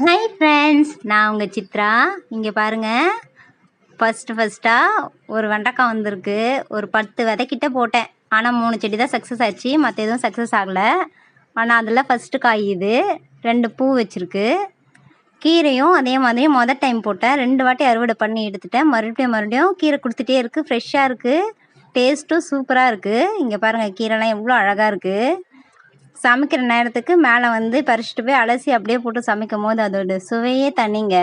Hi friends நான் உங்கள் சித்ரா. இங்கே பாருங்கள் ஃபஸ்ட்டு ஃபஸ்ட்டாக ஒரு வெண்டைக்காய் வந்திருக்கு. ஒரு பத்து விதைக்கிட்ட போட்டேன். ஆனால் மூணு செடி தான் சக்ஸஸ் ஆச்சு. மற்ற எதுவும் சக்ஸஸ் ஆகலை. ஆனால் அதில் ஃபஸ்ட்டு காய் இது. ரெண்டு பூ வச்சுருக்கு. கீரையும் அதே மாதிரி மொதல் டைம் போட்டேன். ரெண்டு வாட்டி அறுவடை பண்ணி எடுத்துட்டேன். மறுபடியும் மறுபடியும் கீரை கொடுத்துட்டே இருக்குது ஃப்ரெஷ்ஷாக இருக்குது டேஸ்ட்டும் சூப்பராக இருக்குது இங்கே பாருங்கள் கீரைலாம் எவ்வளோ அழகாக இருக்குது சமைக்கிற நேரத்துக்கு மேலே வந்து பறிச்சுட்டு போய் அலசி அப்படியே போட்டு சமைக்கும் போது அதோட சுவையே தனிங்க.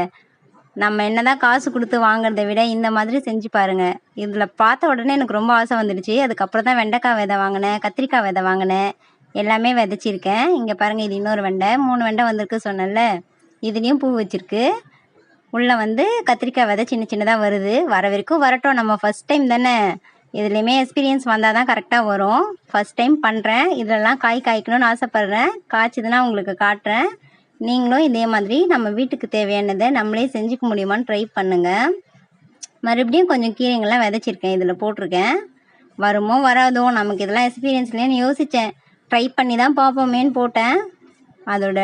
நம்ம என்னதான் காசு கொடுத்து வாங்குறத விட இந்த மாதிரி செஞ்சு பாருங்க. இதில் பார்த்த உடனே எனக்கு ரொம்ப ஆசை வந்துடுச்சு. அதுக்கப்புறம் தான் வெண்டைக்காய் விதை வாங்கினேன் கத்திரிக்காய் விதை வாங்கினேன். எல்லாமே விதைச்சிருக்கேன். இங்கே பாருங்கள் இது இன்னொரு வெண்டை. மூணு வெண்டை வந்திருக்கு சொன்னேன்ல. இதுலேயும் பூ வச்சிருக்கு. உள்ளே வந்து கத்திரிக்காய் விதை சின்ன சின்னதாக வருது. வர வரைக்கும் வரட்டும். நம்ம ஃபஸ்ட் டைம் தானே. இதுலேயுமே எக்ஸ்பீரியன்ஸ் வந்தால் தான் கரெக்டாக வரும். ஃபஸ்ட் டைம் பண்ணுறேன் இதெல்லாம் காய் காய்க்கணும்னு ஆசைப்பட்றேன். காய்ச்சதுன்னா உங்களுக்கு காட்டுறேன். நீங்களும் இதே மாதிரி நம்ம வீட்டுக்கு தேவையானதை நம்மளே செஞ்சுக்க முடியுமான்னு ட்ரை பண்ணுங்கள் மறுபடியும் கொஞ்சம் கீரைங்கள்லாம் விதைச்சிருக்கேன் இதில் போட்டிருக்கேன். வருமோ வராதோ நமக்கு இதெல்லாம் எக்ஸ்பீரியன்ஸ் இல்லைன்னு யோசித்தேன் ட்ரை பண்ணி தான் பார்ப்போமேன்னு போட்டேன். அதோட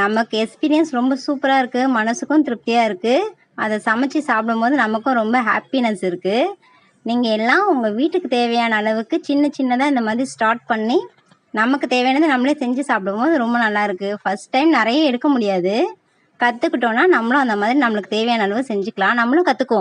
நமக்கு எக்ஸ்பீரியன்ஸ் ரொம்ப சூப்பராக இருக்குது மனசுக்கும் திருப்தியாக இருக்குது அதை சமைச்சு சாப்பிடும்போது நமக்கும் ரொம்ப ஹாப்பினஸ் இருக்குது நீங்கள் எல்லாம் உங்கள் வீட்டுக்கு தேவையான அளவுக்கு சின்ன சின்னதாக இந்த மாதிரி ஸ்டார்ட் பண்ணி நமக்கு தேவையானதை நம்மளே செஞ்சு சாப்பிடும்போது ரொம்ப நல்லாயிருக்கு ஃபஸ்ட் டைம் நிறைய எடுக்க முடியாது. கற்றுக்கிட்டோன்னா நம்மளும் அந்த மாதிரி நம்மளுக்கு தேவையான அளவு செஞ்சுக்கலாம். நம்மளும் கற்றுக்குவோம்